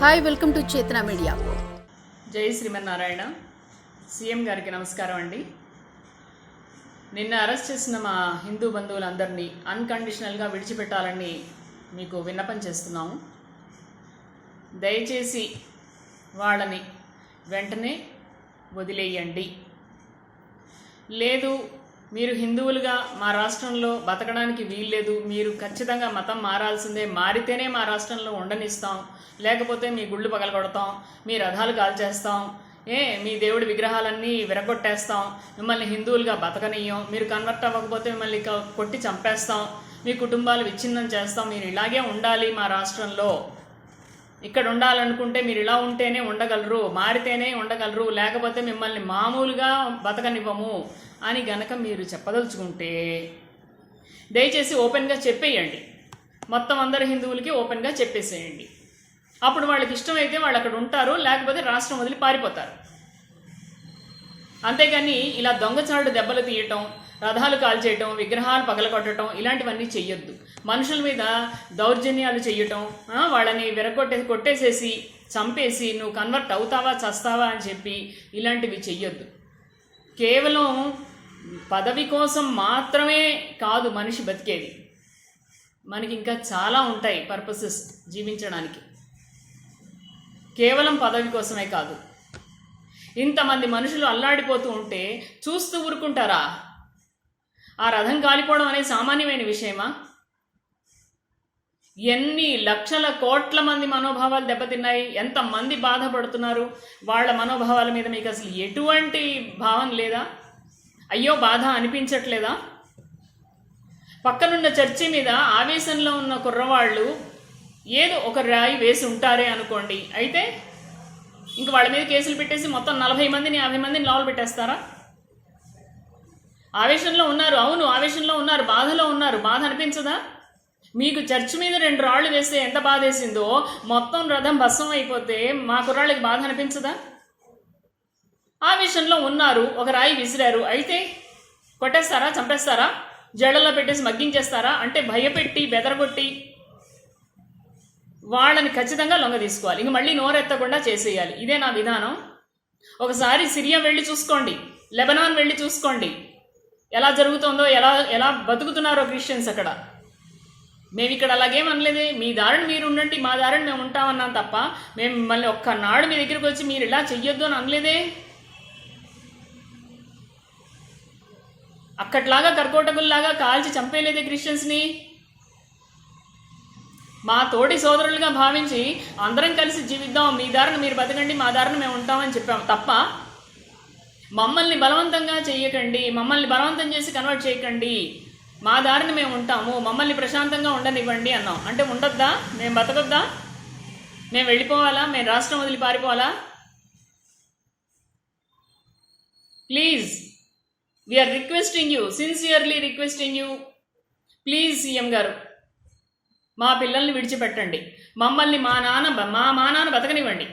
Hi welcome to Chetana media జై Srimannarayana. CM గారికి నమస్కారం అండి. నిన్న అరెస్ట్ చేసిన మా హిందూ బంధువులందరినీ అన్కండిషనల్గా విడిచిపెట్టాలని మీకు విన్నపం చేస్తున్నాము. దయచేసి వాళ్ళని వెంటనే వదిలేయండి. లేదు మీరు హిందువులుగా మా రాష్ట్రంలో బతకడానికి వీల్లేదు. మీరు ఖచ్చితంగా మతం మారాల్సిందే. మారితేనే మా రాష్ట్రంలో ఉండనిస్తాం. లేకపోతే మీ గుళ్ళు పగలగొడతాం. మీ రథాలు కాల్చేస్తాం. ఏ మీ దేవుడి విగ్రహాలన్నీ విరగొట్టేస్తాం మిమ్మల్ని హిందువులుగా బతకనీయం మీరు కన్వర్ట్ అవ్వకపోతే మిమ్మల్ని కొట్టి చంపేస్తాం. మీ కుటుంబాలు విచ్ఛిన్నం చేస్తాం. మీరు ఇలాగే ఉండాలి మా రాష్ట్రంలో. ఇక్కడ ఉండాలనుకుంటే మీరు ఇలా ఉంటేనే ఉండగలరు. మారితేనే ఉండగలరు. లేకపోతే మిమ్మల్ని మామూలుగా బతకనివ్వము. అని గనక మీరు చెప్పదలుచుకుంటే దయచేసి ఓపెన్గా చెప్పేయండి. మొత్తం అందరు హిందువులకి ఓపెన్గా చెప్పేసేయండి. అప్పుడు వాళ్ళకి ఇష్టమైతే వాళ్ళు అక్కడ ఉంటారు లేకపోతే రాష్ట్రం వదిలి పారిపోతారు. అంతేగాని ఇలా దొంగచాడు దెబ్బలు తీయటం రథాలు కాల్చేయటం విగ్రహాలు పగలగొట్టడం ఇలాంటివన్నీ చెయ్యొద్దు. మనుషుల మీద దౌర్జన్యాలు చెయ్యటం వాళ్ళని విరగొట్టే కొట్టేసేసి చంపేసి నువ్వు కన్వర్ట్ అవుతావా చస్తావా అని చెప్పి ఇలాంటివి చెయ్యొద్దు. కేవలం పదవి కోసం మాత్రమే కాదు మనిషి బతికేది. మనకి ఇంకా చాలా ఉంటాయి పర్పసెస్ జీవించడానికి. కేవలం పదవి కోసమే కాదు. ఇంతమంది మనుషులు అల్లాడిపోతూ ఉంటే చూస్తూ ఊరుకుంటారా? ఆ రథం కాలిపోవడం అనేది సామాన్యమైన విషయమా? ఎన్ని లక్షల కోట్ల మంది మనోభావాలు దెబ్బతిన్నాయి ఎంతమంది బాధపడుతున్నారు వాళ్ళ మనోభావాల మీద మీకు అసలు ఎటువంటి భావం లేదా? అయ్యో బాధ అనిపించట్లేదా? పక్కనున్న చర్చి మీద ఆవేశంలో ఉన్న కుర్రవాళ్ళు ఏదో ఒక రాయి వేసి ఉంటారే అనుకోండి. అయితే ఇంక వాళ్ళ మీద కేసులు పెట్టేసి మొత్తం నలభై మందిని యాభై మందిని లోపల పెట్టేస్తారా? ఆవేశంలో ఉన్నారు అవును ఆవేశంలో ఉన్నారు బాధలో ఉన్నారు బాధ అనిపించదా? మీకు చర్చ్ మీద రెండు రాళ్ళు వేస్తే ఎంత బాధ వేసిందో మొత్తం రథం భస్మం అయిపోతే మా కుర్రాళ్ళకి బాధ అనిపించదా? ఆ విషయంలో ఉన్నారు ఒక రాయి విసిరారు. అయితే కొట్టేస్తారా? చంపేస్తారా? జడల్లో పెట్టేసి మగ్గించేస్తారా? అంటే భయపెట్టి బెదరగొట్టి వాళ్ళని ఖచ్చితంగా లొంగ తీసుకోవాలి. ఇంక మళ్ళీ నోరెత్తకుండా చేసేయాలి. ఇదే నా విధానం. ఒకసారి సిరియా వెళ్ళి చూసుకోండి. లెబనాన్ వెళ్ళి చూసుకోండి. ఎలా జరుగుతుందో ఎలా ఎలా బతుకుతున్నారో క్రిస్టియన్స్ అక్కడ. మేము ఇక్కడ అలాగేం అనలేదు. మీ దారిని మీరు ఉండండి మా దారిని మేము ఉంటామన్నాం తప్ప మేము మిమ్మల్ని ఒక్కనాడు మీ దగ్గరికి వచ్చి మీరు ఇలా చెయ్యొద్దు అని అనలేదే. అక్కట్లాగా కర్కోటకుల్లాగా కాల్చి చంపేయలేదే క్రిస్టియన్స్ని. మా తోటి సోదరులుగా భావించి అందరం కలిసి జీవిద్దాం మీ దారిని మీరు బతకండి మా దారిని మేము ఉంటామని చెప్పాం తప్ప మమ్మల్ని బలవంతంగా చేయకండి మమ్మల్ని బలవంతం చేసి కన్వర్ట్ చేయకండి. మా దారిని మేము ఉంటాము మమ్మల్ని ప్రశాంతంగా ఉండనివ్వండి అన్నాం. అంటే ఉండొద్దా? మేము బతకొద్దా? మేము వెళ్ళిపోవాలా? మేము రాష్ట్రం వదిలి పారిపోవాలా? Please we are requesting you sincerely requesting you please CM గారు మా పిల్లల్ని విడిచిపెట్టండి. మమ్మల్ని మా నాన్న మా మా నాన్న బతకనివ్వండి.